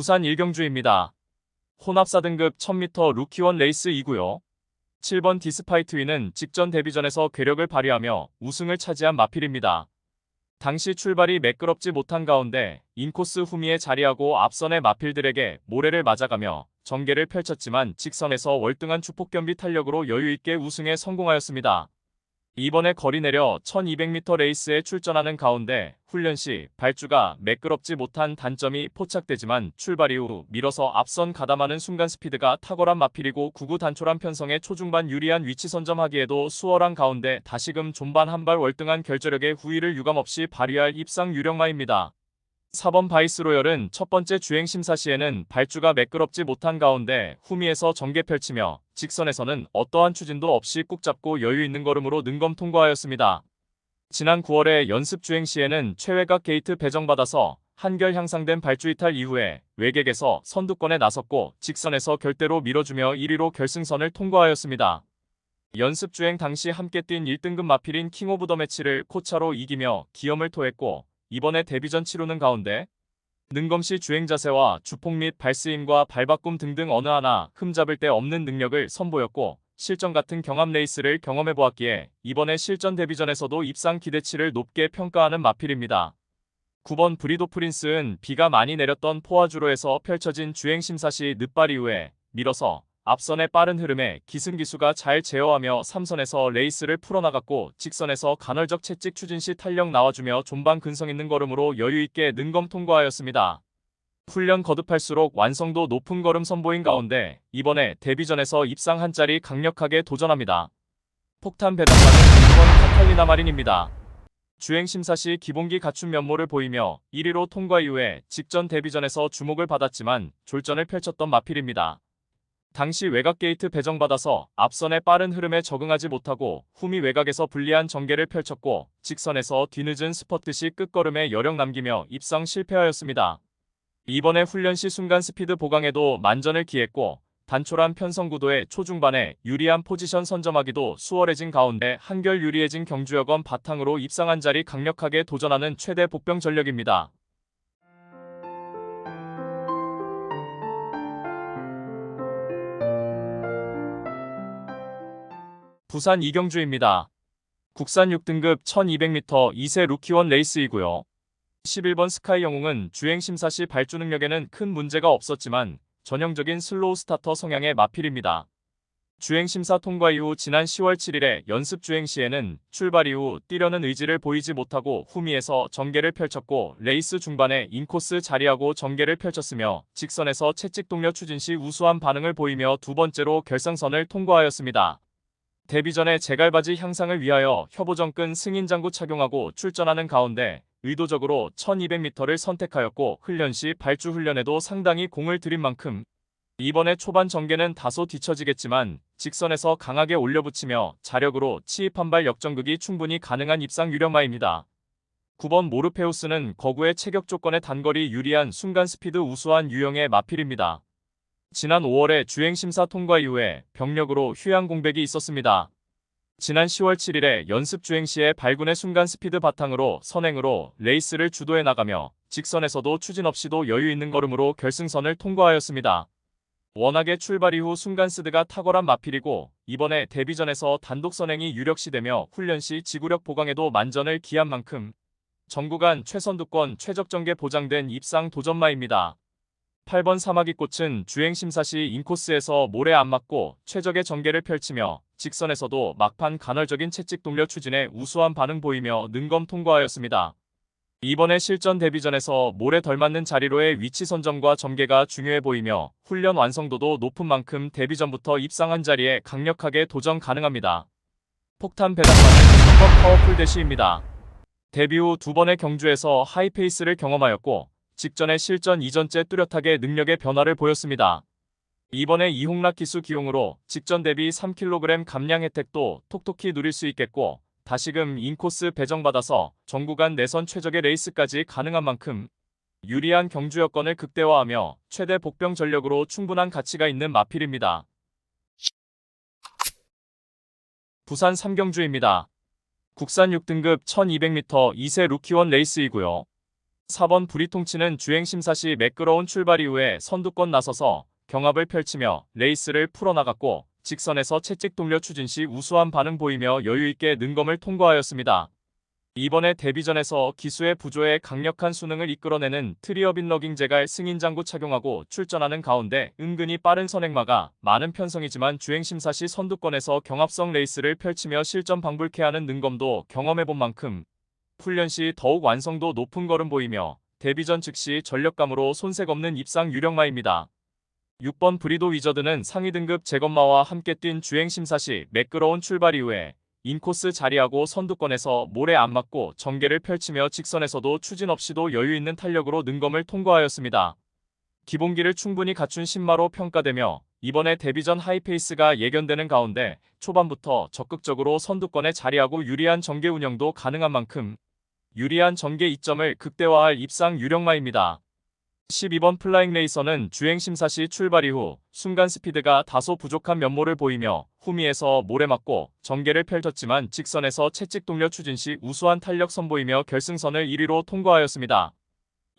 부산 일경주입니다. 혼합 4등급 1000m 루키원 레이스 2구요. 7번 디스파이트위는 직전 데뷔전에서 괴력을 발휘하며 우승을 차지한 마필입니다. 당시 출발이 매끄럽지 못한 가운데 인코스 후미에 자리하고 앞선의 마필들에게 모래를 맞아가며 전개를 펼쳤지만 직선에서 월등한 주폭 겸비 탄력으로 여유있게 우승에 성공하였습니다. 이번에 거리 내려 1200m 레이스에 출전하는 가운데 훈련 시 발주가 매끄럽지 못한 단점이 포착되지만 출발 이후 밀어서 앞선 가담하는 순간 스피드가 탁월한 마필이고 구구 단촐한 편성에 초중반 유리한 위치 선점하기에도 수월한 가운데 다시금 존반 한 발 월등한 결저력의 후위를 유감없이 발휘할 입상 유력마입니다. 4번 바이스 로열은 첫 번째 주행 심사 시에는 발주가 매끄럽지 못한 가운데 후미에서 전개 펼치며 직선에서는 어떠한 추진도 없이 꾹 잡고 여유 있는 걸음으로 능검 통과하였습니다. 지난 9월에 연습 주행 시에는 최외곽 게이트 배정받아서 한결 향상된 발주 이탈 이후에 외객에서 선두권에 나섰고 직선에서 결대로 밀어주며 1위로 결승선을 통과하였습니다. 연습 주행 당시 함께 뛴 1등급 마필인 킹 오브 더 매치를 코차로 이기며 기염을 토했고 이번에 데뷔전 치르는 가운데 능검시 주행 자세와 주폭 및 발스임과 발바꿈 등등 어느 하나 흠잡을 데 없는 능력을 선보였고 실전 같은 경합 레이스를 경험해 보았기에 이번에 실전 데뷔전에서도 입상 기대치를 높게 평가하는 마필입니다. 9번 브리도 프린스는 비가 많이 내렸던 포화주로에서 펼쳐진 주행 심사 시 늦발 이후에 밀어서 앞선의 빠른 흐름에 기승기수가 잘 제어하며 3선에서 레이스를 풀어나갔고 직선에서 간헐적 채찍 추진 시 탄력 나와주며 존방 근성 있는 걸음으로 여유있게 능검 통과하였습니다. 훈련 거듭할수록 완성도 높은 걸음 선보인 가운데 이번에 데뷔전에서 입상 한 자리 강력하게 도전합니다. 폭탄 배당받은 2번 카탈리나 마린입니다. 주행 심사 시 기본기 갖춘 면모를 보이며 1위로 통과 이후에 직전 데뷔전에서 주목을 받았지만 졸전을 펼쳤던 마필입니다. 당시 외곽 게이트 배정받아서 앞선의 빠른 흐름에 적응하지 못하고 후미 외곽에서 불리한 전개를 펼쳤고 직선에서 뒤늦은 스퍼트 시 끝걸음에 여력 남기며 입상 실패하였습니다. 이번에 훈련 시 순간 스피드 보강에도 만전을 기했고 단촐한 편성 구도의 초중반에 유리한 포지션 선점하기도 수월해진 가운데 한결 유리해진 경주여건 바탕으로 입상한 자리 강력하게 도전하는 최대 복병 전력입니다. 부산 이경주입니다. 국산 6등급 1200m 2세 루키원 레이스이고요. 11번 스카이 영웅은 주행 심사 시 발주 능력에는 큰 문제가 없었지만 전형적인 슬로우 스타터 성향의 마필입니다. 주행 심사 통과 이후 지난 10월 7일에 연습 주행 시에는 출발 이후 뛰려는 의지를 보이지 못하고 후미에서 전개를 펼쳤고 레이스 중반에 인코스 자리하고 전개를 펼쳤으며 직선에서 채찍 동력 추진 시 우수한 반응을 보이며 두 번째로 결승선을 통과하였습니다. 데뷔 전에 제갈바지 향상을 위하여 협오정근 승인장구 착용하고 출전하는 가운데 의도적으로 1200m를 선택하였고 훈련 시 발주 훈련에도 상당히 공을 들인 만큼 이번에 초반 전개는 다소 뒤처지겠지만 직선에서 강하게 올려붙이며 자력으로 치입한 발 역전극이 충분히 가능한 입상 유력마입니다. 9번 모르페우스는 거구의 체격 조건에 단거리 유리한 순간 스피드 우수한 유형의 마필입니다. 지난 5월에 주행심사 통과 이후에 병력으로 휴양 공백이 있었습니다. 지난 10월 7일에 연습 주행 시에 발군의 순간 스피드 바탕으로 선행으로 레이스를 주도해 나가며 직선에서도 추진 없이도 여유 있는 걸음으로 결승선을 통과하였습니다. 워낙에 출발 이후 순간 스드가 탁월한 마필이고 이번에 데뷔전에서 단독 선행이 유력시되며 훈련 시 지구력 보강에도 만전을 기한 만큼 전구간 최선두권 최적 전개 보장된 입상 도전마입니다. 8번 사마귀 꽃은 주행 심사 시 인코스에서 모래 안 맞고 최적의 전개를 펼치며 직선에서도 막판 간헐적인 채찍 동력 추진에 우수한 반응 보이며 능검 통과하였습니다. 이번에 실전 데뷔전에서 모래 덜 맞는 자리로의 위치 선점과 전개가 중요해 보이며 훈련 완성도도 높은 만큼 데뷔전부터 입상한 자리에 강력하게 도전 가능합니다. 폭탄 배당받은 3번 파워풀 대시입니다. 데뷔 후 두 번의 경주에서 하이페이스를 경험하였고 직전의 실전 이전째 뚜렷하게 능력의 변화를 보였습니다. 이번에 이홍락 기수 기용으로 직전 대비 3kg 감량 혜택도 톡톡히 누릴 수 있겠고 다시금 인코스 배정받아서 전구간 내선 최적의 레이스까지 가능한 만큼 유리한 경주 여건을 극대화하며 최대 복병 전력으로 충분한 가치가 있는 마필입니다. 부산 삼경주입니다. 국산 6등급 1200m 2세 루키원 레이스이고요. 4번 브리통치는 주행 심사 시 매끄러운 출발 이후에 선두권 나서서 경합을 펼치며 레이스를 풀어나갔고 직선에서 채찍 돌려 추진 시 우수한 반응 보이며 여유있게 능검을 통과하였습니다. 이번에 데뷔전에서 기수의 부조에 강력한 수능을 이끌어내는 트리어빈 러깅 제갈 승인장구 착용하고 출전하는 가운데 은근히 빠른 선행마가 많은 편성이지만 주행심사 시 선두권에서 경합성 레이스를 펼치며 실전 방불케 하는 능검도 경험해본 만큼 훈련 시 더욱 완성도 높은 걸음 보이며 데뷔전 즉시 전력감으로 손색 없는 입상 유력마입니다. 6번 브리도 위저드는 상위 등급 제검마와 함께 뛴 주행심사 시 매끄러운 출발 이후에 인코스 자리하고 선두권에서 모래 안 맞고 전개를 펼치며 직선에서도 추진 없이도 여유 있는 탄력으로 능검을 통과하였습니다. 기본기를 충분히 갖춘 신마로 평가되며 이번에 데뷔전 하이페이스가 예견되는 가운데 초반부터 적극적으로 선두권에 자리하고 유리한 전개 운영도 가능한 만큼 유리한 전개 이점을 극대화할 입상 유력마입니다. 12번 플라잉 레이서는 주행 심사 시 출발 이후 순간 스피드가 다소 부족한 면모를 보이며 후미에서 모래 맞고 전개를 펼쳤지만 직선에서 채찍 동력 추진 시 우수한 탄력 선보이며 결승선을 1위로 통과하였습니다.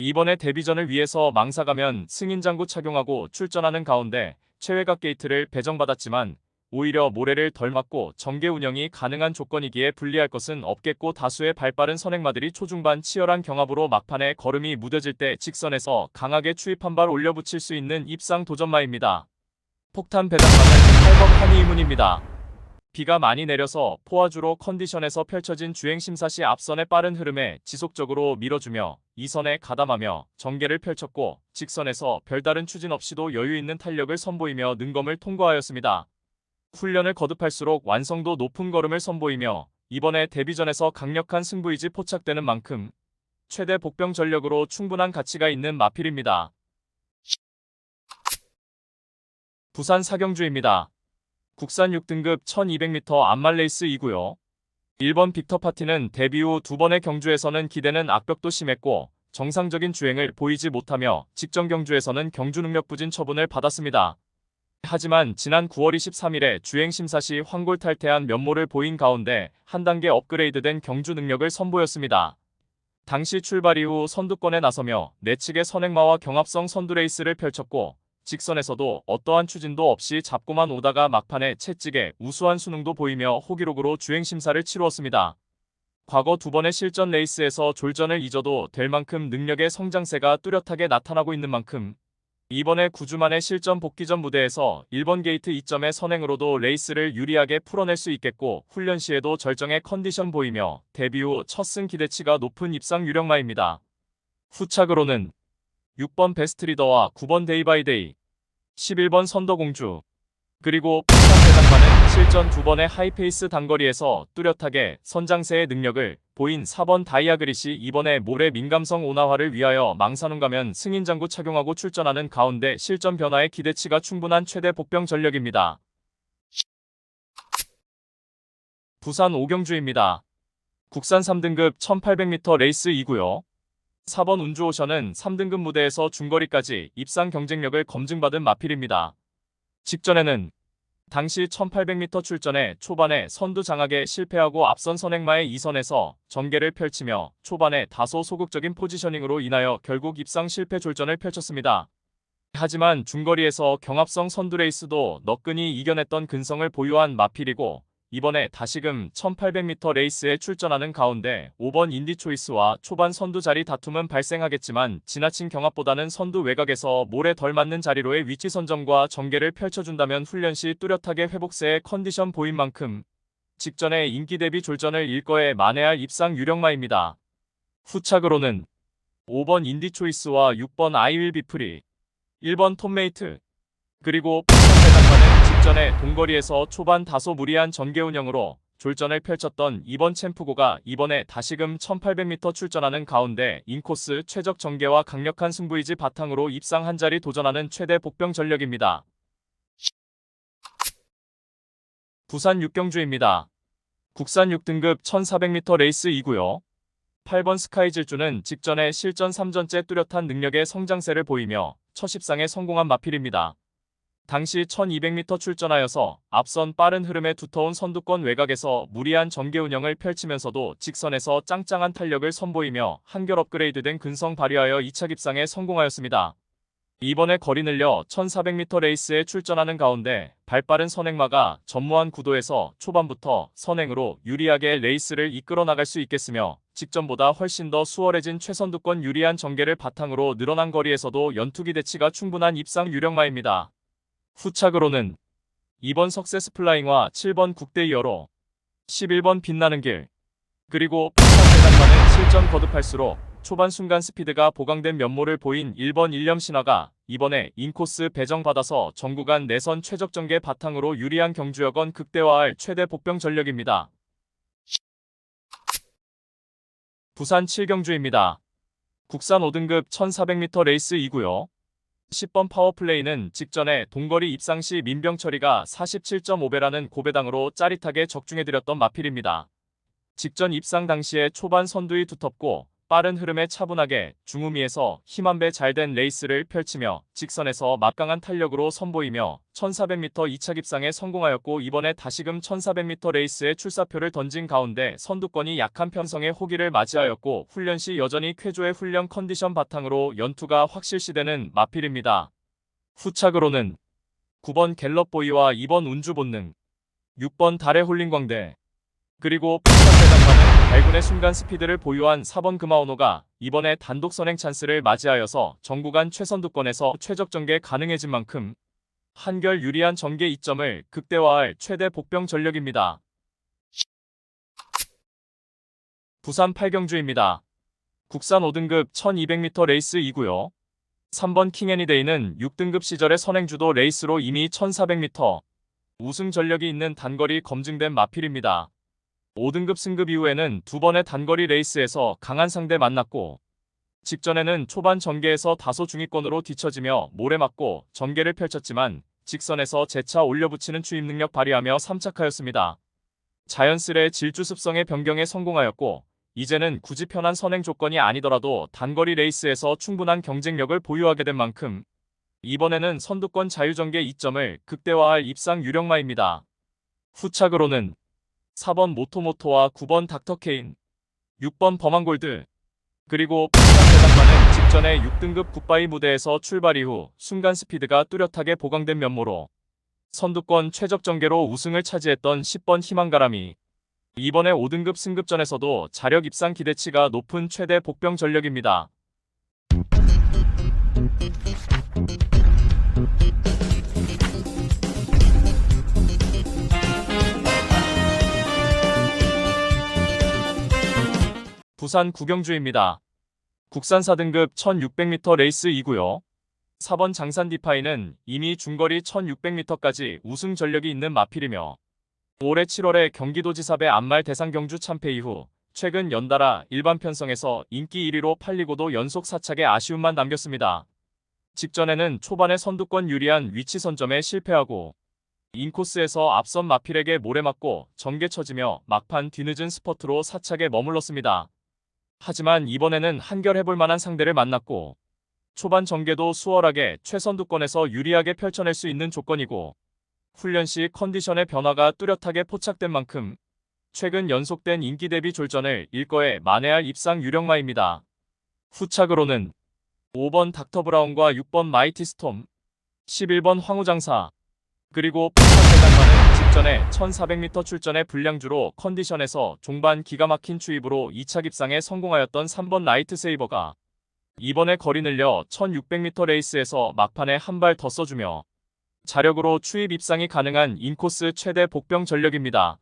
이번에 데뷔전을 위해서 망사가면 승인장구 착용하고 출전하는 가운데 최외곽 게이트를 배정받았지만 오히려 모래를 덜 맞고 전개 운영이 가능한 조건이기에 불리할 것은 없겠고 다수의 발빠른 선행마들이 초중반 치열한 경합으로 막판에 걸음이 무뎌질 때 직선에서 강하게 추입 한 발 올려붙일 수 있는 입상 도전마입니다. 폭탄 배당마는 8번 한이문입니다. 비가 많이 내려서 포화주로 컨디션에서 펼쳐진 주행심사 시 앞선의 빠른 흐름에 지속적으로 밀어주며 2선에 가담하며 전개를 펼쳤고 직선에서 별다른 추진 없이도 여유 있는 탄력을 선보이며 능검을 통과하였습니다. 훈련을 거듭할수록 완성도 높은 걸음을 선보이며 이번에 데뷔전에서 강력한 승부의지 포착되는 만큼 최대 복병 전력으로 충분한 가치가 있는 마필입니다. 부산 사경주입니다. 국산 6등급 1200m 암말 레이스이고요. 1번 빅터 파티는 데뷔 후 두 번의 경주에서는 기대는 악벽도 심했고 정상적인 주행을 보이지 못하며 직전 경주에서는 경주 능력 부진 처분을 받았습니다. 하지만 지난 9월 23일에 주행 심사 시 황골 탈퇴한 면모를 보인 가운데 한 단계 업그레이드된 경주 능력을 선보였습니다. 당시 출발 이후 선두권에 나서며 내측의 선행마와 경합성 선두 레이스를 펼쳤고 직선에서도 어떠한 추진도 없이 잡고만 오다가 막판에 채찍에 우수한 수능도 보이며 호기록으로 주행 심사를 치루었습니다. 과거 두 번의 실전 레이스에서 졸전을 잊어도 될 만큼 능력의 성장세가 뚜렷하게 나타나고 있는 만큼 이번에 9주 만에 실전 복귀전 무대에서 1번 게이트 2점의 선행으로도 레이스를 유리하게 풀어낼 수 있겠고 훈련 시에도 절정의 컨디션 보이며 데뷔 후 첫 승 기대치가 높은 입상 유력마입니다. 후착으로는 6번 베스트 리더와 9번 데이바이데이, 11번 선더공주, 그리고 부산 대장마는 실전 두 번의 하이페이스 단거리에서 뚜렷하게 선장세의 능력을 보인 4번 다이아그릿이 이번에 모래 민감성 온화화를 위하여 망사눈 가면 승인장구 착용하고 출전하는 가운데 실전 변화의 기대치가 충분한 최대 복병 전력입니다. 부산 오경주입니다. 국산 3등급 1800m 레이스이고요. 4번 운주오션은 3등급 무대에서 중거리까지 입상 경쟁력을 검증받은 마필입니다. 직전에는 당시 1800m 출전에 초반에 선두 장악에 실패하고 앞선 선행마의 2선에서 전개를 펼치며 초반에 다소 소극적인 포지셔닝으로 인하여 결국 입상 실패 졸전을 펼쳤습니다. 하지만 중거리에서 경합성 선두 레이스도 너끈히 이겨냈던 근성을 보유한 마필이고 이번에 다시금 1800m 레이스에 출전하는 가운데 5번 인디초이스와 초반 선두 자리 다툼은 발생하겠지만 지나친 경합보다는 선두 외곽에서 모래 덜 맞는 자리로의 위치 선점과 전개를 펼쳐준다면 훈련 시 뚜렷하게 회복세의 컨디션 보인 만큼 직전에 인기 대비 졸전을 일거에 만회할 입상 유력마입니다. 후착으로는 5번 인디초이스와 6번 아이윌 비프리, 1번 톰메이트, 그리고 직전에 동거리에서 초반 다소 무리한 전개 운영으로 졸전을 펼쳤던 이번 챔프고가 이번에 다시금 1800m 출전하는 가운데 인코스 최적 전개와 강력한 승부이지 바탕으로 입상 한 자리 도전하는 최대 복병 전력입니다. 부산 육경주입니다. 국산 6등급 1400m 레이스이고요. 8번 스카이 질주는 직전에 실전 3전째 뚜렷한 능력의 성장세를 보이며 첫 십상에 성공한 마필입니다. 당시 1200m 출전하여서 앞선 빠른 흐름의 두터운 선두권 외곽에서 무리한 전개 운영을 펼치면서도 직선에서 짱짱한 탄력을 선보이며 한결 업그레이드된 근성 발휘하여 2차 입상에 성공하였습니다. 이번에 거리 늘려 1400m 레이스에 출전하는 가운데 발빠른 선행마가 전무한 구도에서 초반부터 선행으로 유리하게 레이스를 이끌어 나갈 수 있겠으며 직전보다 훨씬 더 수월해진 최선두권 유리한 전개를 바탕으로 늘어난 거리에서도 연투기 대치가 충분한 입상 유력마입니다. 후착으로는 2번 석세스 플라잉과 7번 국대이어로 11번 빛나는 길 그리고 8번 실전 거듭할수록 초반 순간 스피드가 보강된 면모를 보인 1번 일념 신화가 이번에 인코스 배정받아서 전구간 내선 최적 전개 바탕으로 유리한 경주여건 극대화할 최대 복병 전력입니다. 부산 7경주입니다. 국산 5등급 1400m 레이스 2구요. 10번 파워플레이는 직전에 동거리 입상 시 민병 처리가 47.5배라는 고배당으로 짜릿하게 적중해드렸던 마필입니다. 직전 입상 당시에 초반 선두이 두텁고 빠른 흐름에 차분하게 중후미에서 힘한배 잘 된 레이스를 펼치며 직선에서 막강한 탄력으로 선보이며 1400m 2차 입상에 성공하였고 이번에 다시금 1400m 레이스에 출사표를 던진 가운데 선두권이 약한 편성의 호기를 맞이하였고 훈련 시 여전히 쾌조의 훈련 컨디션 바탕으로 연투가 확실시되는 마필입니다. 후착으로는 9번 갤럽보이와 2번 운주본능, 6번 달의 홀린 광대, 그리고 폭탄대장과는 발군의 순간 스피드를 보유한 4번 금화오노가 이번에 단독 선행 찬스를 맞이하여서 정구간 최선두권에서 최적 전개 가능해진 만큼 한결 유리한 전개 이점을 극대화할 최대 복병 전력입니다. 부산 8경주입니다. 국산 5등급 1200m 레이스 2구요. 3번 킹애니데이는 6등급 시절의 선행주도 레이스로 이미 1400m 우승 전력이 있는 단거리 검증된 마필입니다. 5등급 승급 이후에는 두 번의 단거리 레이스에서 강한 상대 만났고 직전에는 초반 전개에서 다소 중위권으로 뒤처지며 모래 맞고 전개를 펼쳤지만 직선에서 재차 올려붙이는 추임 능력 발휘하며 3착하였습니다. 자연스레 질주 습성의 변경에 성공하였고 이제는 굳이 편한 선행 조건이 아니더라도 단거리 레이스에서 충분한 경쟁력을 보유하게 된 만큼 이번에는 선두권 자유전개 이점을 극대화할 입상 유력마입니다. 후착으로는 4번 모토모토와 9번 닥터케인, 6번 범한골드, 그리고 부산대장과는 직전에 6등급 굿바이 무대에서 출발 이후 순간 스피드가 뚜렷하게 보강된 면모로 선두권 최적 전개로 우승을 차지했던 10번 희망가람이 이번에 5등급 승급전에서도 자력 입상 기대치가 높은 최대 복병 전력입니다. 부산 구경주입니다. 국산 4등급 1600m 레이스 2구요. 4번 장산 디파이는 이미 중거리 1600m까지 우승 전력이 있는 마필이며 올해 7월에 경기도지사배 안말 대상 경주 참패 이후 최근 연달아 일반 편성에서 인기 1위로 팔리고도 연속 사착에 아쉬움만 남겼습니다. 직전에는 초반에 선두권 유리한 위치 선점에 실패하고 인코스에서 앞선 마필에게 모래 맞고 전개 쳐지며 막판 뒤늦은 스퍼트로 사착에 머물렀습니다. 하지만 이번에는 한결 해볼 만한 상대를 만났고 초반 전개도 수월하게 최선두권에서 유리하게 펼쳐낼 수 있는 조건이고 훈련 시 컨디션의 변화가 뚜렷하게 포착된 만큼 최근 연속된 인기 대비 졸전을 일거에 만회할 입상 유력마입니다. 후착으로는 5번 닥터 브라운과 6번 마이티 스톰, 11번 황우장사, 그리고 폭탄대장과는 직전에 1400m 출전의 불량주로 컨디션에서 종반 기가 막힌 추입으로 2차 입상에 성공하였던 3번 라이트 세이버가 이번에 거리 늘려 1600m 레이스에서 막판에 한 발 더 써주며 자력으로 추입 입상이 가능한 인코스 최대 복병 전력입니다.